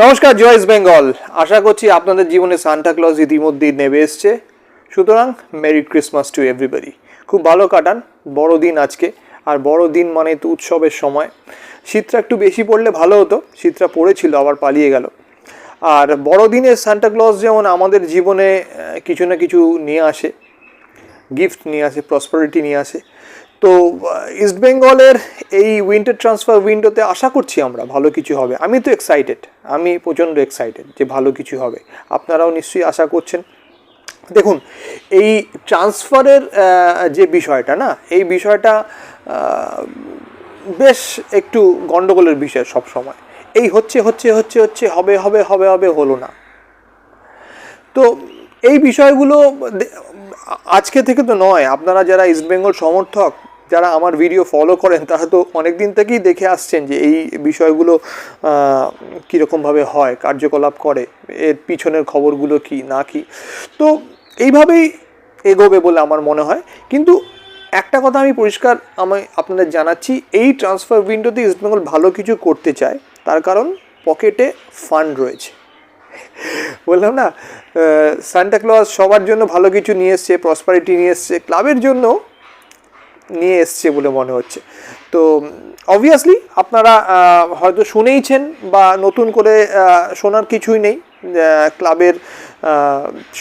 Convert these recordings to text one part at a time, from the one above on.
নমস্কার জয়েস বেঙ্গল। আশা করছি আপনাদের জীবনে সান্টা ক্লজ ইতিমধ্যেই নেমে এসছে। সুতরাং মেরি ক্রিসমাস টু এভরিবডি খুব ভালো কাটান, বড় দিন আজকে। আর বড় দিন মানে তো উৎসবের সময়। শীতটা একটু বেশি পড়লে ভালো হতো, শীতটা পড়েছিল, আবার পালিয়ে গেল। আর বড়দিনে সান্টা ক্লজ যেমন আমাদের জীবনে কিছু না কিছু নিয়ে আসে গিফট নিয়ে আসে প্রসপারিটি নিয়ে আসে তো ইস্ট বেঙ্গলের এই উইন্টার ট্রান্সফার উইন্ডোতে আশা করছি আমরা ভালো কিছু হবে। আমি তো এক্সাইটেড আমি প্রচণ্ড এক্সাইটেড যে ভালো কিছু হবে। আপনারাও নিশ্চয়ই আশা করছেন। দেখুন, এই ট্রান্সফারের যে বিষয়টা না, এই বিষয়টা বেশ একটু গন্ডগোলের বিষয় সব সময়। এই হচ্ছে হচ্ছে হচ্ছে হচ্ছে, হবে হবে হবে হবে, হলো না। তো, এই বিষয়গুলো আজকে থেকে তো নয়, আপনারা যারা ইস্টবেঙ্গল সমর্থক যারা আমার ভিডিও ফলো করেন, তারা তো অনেক দিন থেকেই দেখে আসছেন যে এই বিষয়গুলো কীরকমভাবে হয়, কার্যকলাপ করে, এর পিছনের খবরগুলো কি, না কি। তো এইভাবেই এগোবে বলে আমার মনে হয়। কিন্তু একটা কথা আমি পরিষ্কার আমি আপনাদের জানাচ্ছি, এই ট্রান্সফার উইন্ডোতে ইস্টবেঙ্গল ভালো কিছু করতে চায়, তার কারণ পকেটে ফান্ড রয়েছে। বললাম না সান্টা ক্লজ সবার জন্য ভালো কিছু নিয়ে এসছে প্রসপারিটি নিয়ে এসছে ক্লাবের জন্য নিয়ে এসছে বলে মনে হচ্ছে। তো অবভিয়াসলি আপনারা হয়তো শুনেইছেন বা নতুন করে শোনার কিছুই নেই। ক্লাবের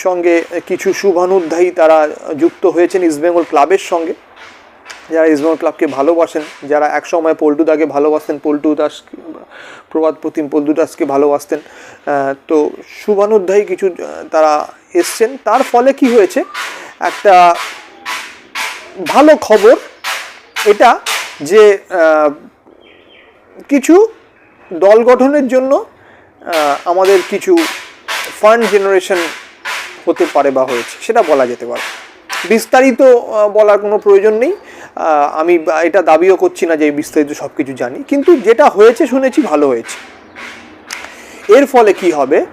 সঙ্গে কিছু শুভানুধ্যায়ী তারা যুক্ত হয়েছেন ইস্টবেঙ্গল ক্লাবের সঙ্গে। যারা ইসমাল ক্লাবকে ভালোবাসেন, যারা একসময় পল্টু দাকে ভালোবাসতেন, পল্টু দাস প্রবাদ প্রতিম পল্টু দাসকে ভালোবাসতেন। তো শুভানুধ্যায়ী কিছু তারা এসছেন। তার ফলে কি হয়েছে? একটা ভালো খবর এটা যে কিছু দল গঠনের জন্য আমাদের কিছু ফান্ড জেনারেশন হতে পারে বা হয়েছে সেটা বলা যেতে পারে। বিস্তারিত বলার কোনো প্রয়োজন নেই। আমি এটা দাবিও করছি না যে বিস্তারিত সব কিছু জানি কিন্তু যেটা হয়েছে শুনেছি ভালো হয়েছে। এর ফলে কি হবে?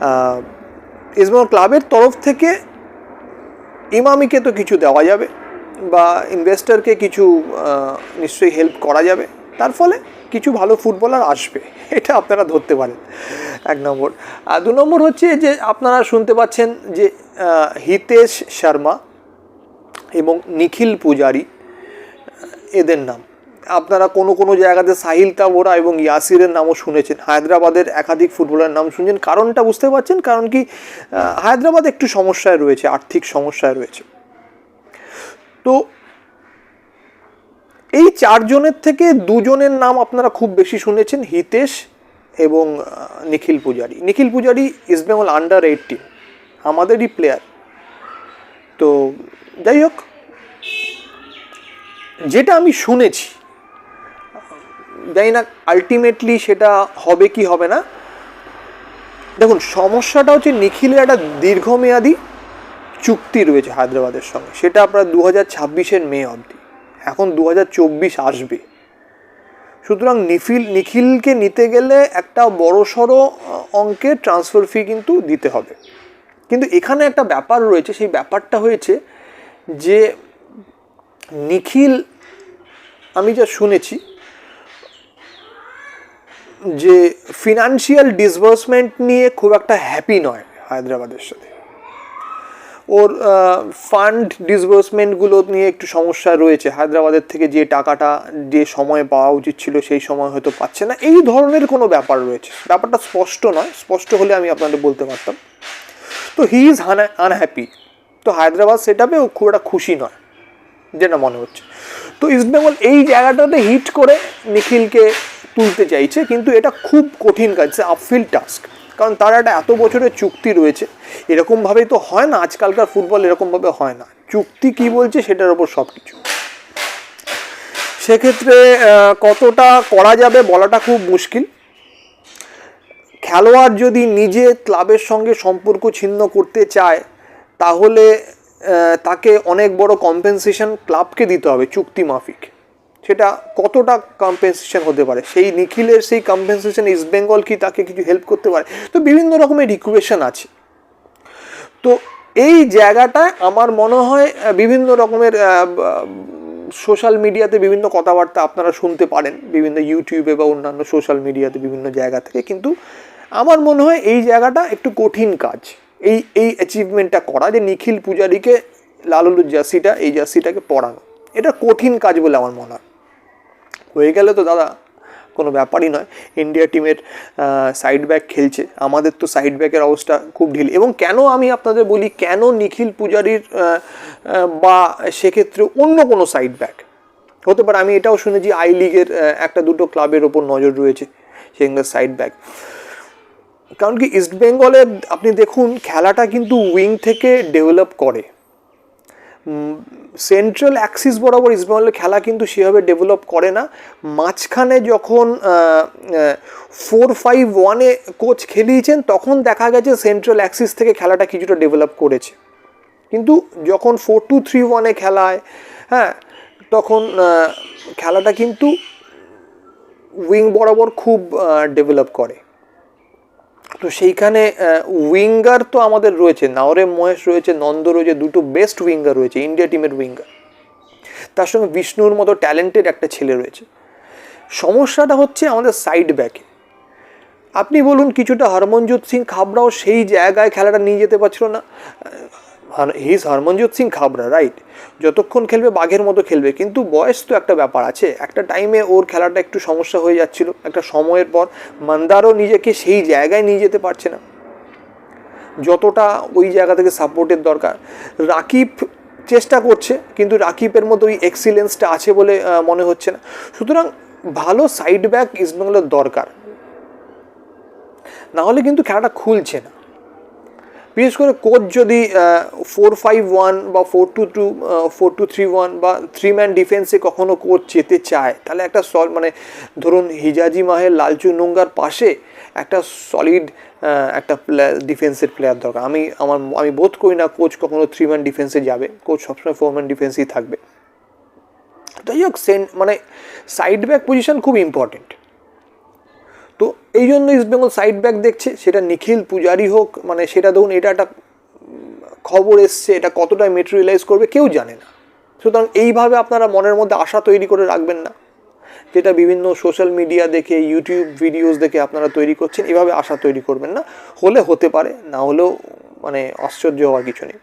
আহ, ক্লাবের তরফ থেকে ইমামিকে তো কিছু দেওয়া যাবে। বা ইনভেস্টরকে কিছু নিশ্চয়ই হেল্প করা যাবে। তার ফলে কিছু ভালো ফুটবলার আসবে। এটা আপনারা ধরতে পারেন। এক নম্বর। আর দু নম্বর হচ্ছে যে আপনারা শুনতে পাচ্ছেন যে হিতেশ শর্মা এবং নিখিল পূজারি এদের নাম। আপনারা কোনো কোনো জায়গাতে সাহিল তাবোরা এবং ইয়াসিরের নামও শুনেছেন। হায়দ্রাবাদের একাধিক ফুটবলারের নাম শুনছেন। কারণটা বুঝতে পারছেন? কারণ কি হায়দ্রাবাদ একটু সমস্যায় রয়েছে, আর্থিক সমস্যায় রয়েছে। তো এই চারজনের থেকে দুজনের নাম আপনারা খুব বেশি শুনেছেন, হিতেশ এবং নিখিল পূজারি। নিখিল পূজারি ইস্টবেঙ্গল আন্ডার এইটিন আমাদেরই প্লেয়ার তো যাই হোক, যেটা আমি শুনেছি, জানি না আলটিমেটলি সেটা হবে কি হবে না। দেখুন, সমস্যাটা হচ্ছে নিখিলের একটা দীর্ঘমেয়াদী চুক্তি রয়েছে হায়দ্রাবাদের সঙ্গে। সেটা আপনার দু হাজার ছাব্বিশের মে অবধি। এখন দু হাজার চব্বিশ আসবে। সুতরাং নিখিল নিখিলকে নিতে গেলে একটা বড় সড়ো অঙ্কের ট্রান্সফার ফি কিন্তু দিতে হবে। কিন্তু এখানে একটা ব্যাপার রয়েছে, সেই ব্যাপারটা হয়েছে যে নিখিল, আমি যা শুনেছি, যে ফিনান্সিয়াল ডিসবার্সমেন্ট নিয়ে খুব একটা হ্যাপি নয় হায়দ্রাবাদের সাথে। ওর ফান্ড ডিসবার্সমেন্টগুলো নিয়ে একটু সমস্যা রয়েছে। হায়দ্রাবাদের থেকে যে টাকাটা যে সময়ে পাওয়া উচিত ছিল সেই সময় হয়তো পাচ্ছে না। এই ধরনের কোনো ব্যাপার রয়েছে। ব্যাপারটা স্পষ্ট নয়। স্পষ্ট হলে আমি আপনাদের বলতে পারতাম। তো হি ইজ আনহ্যাপি তো হায়দ্রাবাদ সেটাপে ও খুব একটা খুশি নয়, যেটা মনে হচ্ছে। তো ইস্টবেঙ্গল এই জায়গাটাতে হিট করে নিখিলকে তুলতে চাইছে, কিন্তু এটা খুব কঠিন কাজ আপফিল টাস্ক কারণ তার একটা এত বছরের চুক্তি রয়েছে। এরকমভাবেই তো হয় না, আজকালকার ফুটবল এরকমভাবে হয় না। চুক্তি কি বলছে সেটার ওপর সব কিছু সেক্ষেত্রে কতটা করা যাবে বলাটা খুব মুশকিল। খেলোয়াড় যদি নিজে ক্লাবের সঙ্গে সম্পর্ক ছিন্ন করতে চায়, তাহলে তাকে অনেক বড় কম্পেনসেশন ক্লাবকে দিতে হবে, চুক্তি মাফিক। সেটা কতটা কম্পেনসেশন হতে পারে? সেই নিখিলের সেই কম্পেনসেশন ইস্ট বেঙ্গল কি তাকে কিছু হেল্প করতে পারে? তো বিভিন্ন রকমের রিকুয়েশন আছে। তো এই জায়গাটায় আমার মনে হয় বিভিন্ন রকমের সোশ্যাল মিডিয়াতে বিভিন্ন কথাবার্তা আপনারা শুনতে পারেন। বিভিন্ন ইউটিউবে বা অন্যান্য সোশ্যাল মিডিয়াতে বিভিন্ন জায়গা থেকে। কিন্তু আমার মনে হয় এই জায়গাটা একটু কঠিন কাজ। এই এই অ্যাচিভমেন্টটা করা যে নিখিল পূজারীকে লালুলুর জার্সিটা, এই জার্সিটাকে পড়ানো। এটা কঠিন কাজ বলে আমার মনে হয়। হয়ে গেলে তো দাদা, কোনো ব্যাপারই নয়। ইন্ডিয়া টিমের সাইড ব্যাক খেলছে। আমাদের তো সাইড ব্যাকের অবস্থা খুব ঢিল। এবং কেন আমি আপনাদের বলি, কেন নিখিল পূজারির বা সেক্ষেত্রে অন্য কোনো সাইড ব্যাক হতে পারে আমি এটাও শুনেছি আই লিগের একটা দুটো ক্লাবের ওপর নজর রয়েছে সেখানে সাইড ব্যাক কারণ কি ইস্ট বেঙ্গলে আপনি দেখুন, খেলাটা কিন্তু উইং থেকে ডেভেলপ করে। সেন্ট্রাল অ্যাক্সিস বরাবর ইস্টবেঙ্গলের খেলা কিন্তু সেভাবে ডেভেলপ করে না। মাঝখানে যখন ফোর ফাইভ ওয়ানে কোচ খেলিয়েছেন, তখন দেখা গেছে সেন্ট্রাল অ্যাক্সিস থেকে খেলাটা কিছুটা ডেভেলপ করেছে। কিন্তু যখন ফোর টু থ্রি ওয়ানে খেলায় হ্যাঁ তখন খেলাটা কিন্তু উইং বরাবর খুব ডেভেলপ করে। তো সেইখানে উইঙ্গার তো আমাদের রয়েছে, নাওরে মহেশ রয়েছে, নন্দ রয়েছে, দুটো বেস্ট উইঙ্গার রয়েছে ইন্ডিয়া টিমের উইঙ্গার। তার সঙ্গে বিষ্ণুর মতো ট্যালেন্টেড একটা ছেলে রয়েছে। সমস্যাটা হচ্ছে আমাদের সাইড ব্যাকে আপনি বলুন, কিছুটা হরমনজোত সিং খাবরাও সেই জায়গায় খেলাটা নিয়ে যেতে পারছিল না। হিজ হরমনজোত সিং খাবরা রাইট যতক্ষণ খেলবে, বাঘের মতো খেলবে। কিন্তু বয়স তো একটা ব্যাপার আছে। একটা টাইমে ওর খেলাটা একটু সমস্যা হয়ে যাচ্ছিল। একটা সময়ের পর মান্দারও নিজেকে সেই জায়গায় নিয়ে যেতে পারছে না। যতটা ওই জায়গা থেকে সাপোর্টের দরকার। রাকিব চেষ্টা করছে, কিন্তু রাকিবের মধ্যে ওই এক্সিলেন্সটা আছে বলে মনে হচ্ছে না। সুতরাং ভালো সাইড ব্যাক ইস্টবেঙ্গলের দরকার। না হলে কিন্তু খেলাটা খুলছে না। বিশেষ করে কোচ যদি ফোর ফাইভ ওয়ান বা four two two four two three one বা থ্রি ম্যান ডিফেন্সে কখনো কোচ যেতে চায়, তাহলে একটা সল মানে ধরুন হিজাজি মাহের লালচু নোঙ্গার পাশে একটা সলিড একটা প্লেয়ার ডিফেন্সের প্লেয়ার দরকার। আমি, আমার, আমি বোধ করি না কোচ কখনো থ্রি ম্যান ডিফেন্সে যাবে। কোচ সবসময় ফোর ম্যান ডিফেন্সেই থাকবে। যাই হোক সেন মানে সাইড ব্যাক পজিশন খুব ইম্পর্টেন্ট তো এই জন্য ইস্টবেঙ্গল সাইড ব্যাক দেখছে, সেটা নিখিল পূজারি হোক মানে সেটা ধরুন এটা একটা খবর এসছে, এটা কতটা মেটেরিয়ালাইজ করবে কেউ জানে না। সুতরাং এইভাবে আপনারা মনের মধ্যে আশা তৈরি করে রাখবেন না। যেটা বিভিন্ন সোশ্যাল মিডিয়া দেখে ইউটিউব ভিডিওস দেখে আপনারা তৈরি করছেন, এভাবে আশা তৈরি করবেন না। হলে হতে পারে, না হলেও মানে আশ্চর্য হওয়ার কিছু নেই।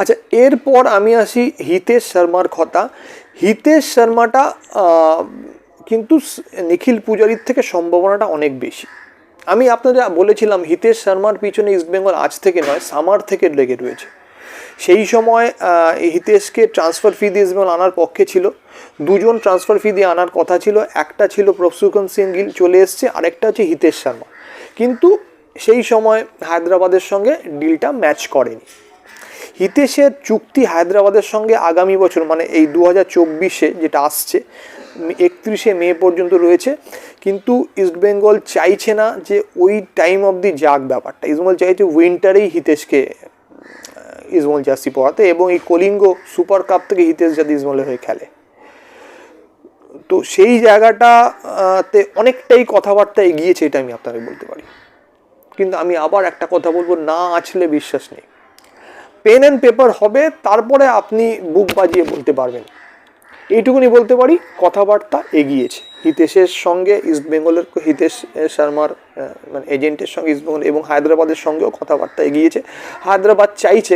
আচ্ছা এরপর আমি আসি হিতেশ শর্মার কথা। হিতেশ শর্মাটা কিন্তু নিখিল পূজারির থেকে সম্ভাবনাটা অনেক বেশি। আমি আপনাদের বলেছিলাম, হিতেশ শর্মার পিছনে ইস্টবেঙ্গল আজ থেকে নয়, সামার থেকে লেগে রয়েছে। সেই সময় হিতেশকে ট্রান্সফার ফি দিয়ে ইস্টবেঙ্গল আনার পক্ষে ছিল। দুজন ট্রান্সফার ফি দিয়ে আনার কথা ছিল। একটা ছিল প্রফসুকন সিং গিল চলে এসছে, আরেকটা হচ্ছে হিতেশ শর্মা। কিন্তু সেই সময় হায়দ্রাবাদের সঙ্গে ডিলটা ম্যাচ করেনি। হিতেশের চুক্তি হায়দ্রাবাদের সঙ্গে আগামী বছর মানে এই দু হাজার চব্বিশে যেটা আসছে একত্রিশে মে পর্যন্ত রয়েছে, কিন্তু ইস্টবেঙ্গল চাইছে না যে ওই টাইম অবধি যাক ব্যাপারটা। ইস্টবেঙ্গল চাইছে উইন্টারেই হিতেশকে ইস্টবেঙ্গল জার্সি পড়াতে এবং এই কলিঙ্গ সুপার কাপ থেকে হিতেশ যাতে ইস্টবেঙ্গলের হয়ে খেলে। তো সেই জায়গাটাতে অনেকটাই কথাবার্তা এগিয়েছে, এটা আমি আপনাকে বলতে পারি। কিন্তু আমি আবার একটা কথা বলব, না আছলে বিশ্বাস নেই। পেন অ্যান্ড পেপার হবে, তারপরে আপনি বুক বাজিয়ে বলতে পারবেন। এইটুকুনি বলতে পারি, কথাবার্তা এগিয়েছে। হিতেশের সঙ্গে ইস্ট বেঙ্গলের হিতেশ শর্মার মানে এজেন্টের সঙ্গে ইস্ট বেঙ্গল এবং হায়দ্রাবাদের সঙ্গেও কথাবার্তা এগিয়েছে। হায়দ্রাবাদ চাইছে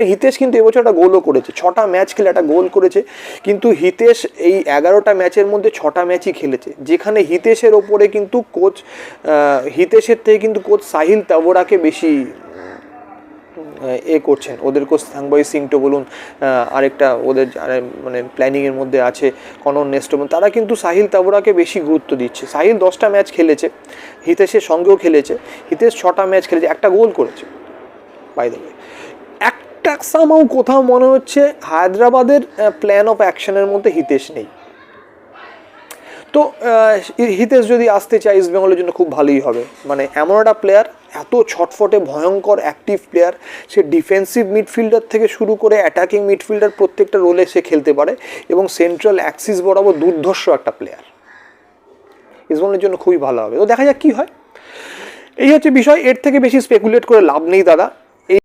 হিতেশ কিন্তু এবছর একটা গোলও করেছে। ছটা ম্যাচ খেলে একটা গোল করেছে, কিন্তু হিতেশ এই এগারোটা ম্যাচের মধ্যে ছটা ম্যাচই খেলেছে। যেখানে হিতেশের ওপরে কিন্তু কোচ হিতেশের থেকে কিন্তু কোচ সাহিল তাবোরাকে বেশি এ করছেন। ওদের কোচ সাংবাই সিংটো বলুন আরেকটা ওদের মানে প্ল্যানিংয়ের মধ্যে আছে, কনন নেস্টো তারা কিন্তু সাহিল তাবরাকে বেশি গুরুত্ব দিচ্ছে। সাহিল দশটা ম্যাচ খেলেছে, হিতেশের সঙ্গেও খেলেছে, হিতেশ ছটা ম্যাচ খেলেছে, একটা গোল করেছে বাই দ্য একটা সামাও কোথাও মনে হচ্ছে হায়দ্রাবাদের প্ল্যান অফ অ্যাকশনের মধ্যে হিতেশ নেই। তো হিতেশ যদি আসতে চায় ইস্ট বেঙ্গলের জন্য খুব ভালোই হবে। মানে এমন একটা প্লেয়ার এত ছটফটে ভয়ঙ্কর অ্যাক্টিভ প্লেয়ার সে ডিফেন্সিভ মিডফিল্ডার থেকে শুরু করে অ্যাটাকিং মিডফিল্ডার প্রত্যেকটা রোলে সে খেলতে পারে এবং সেন্ট্রাল অ্যাক্সিস বরাবর দুর্ধর্ষ একটা প্লেয়ার ইস্ট বেঙ্গলের জন্য খুবই ভালো হবে। তো দেখা যাক কী হয়। এই হচ্ছে বিষয়। এর থেকে বেশি স্পেকুলেট করে লাভ নেই, দাদা।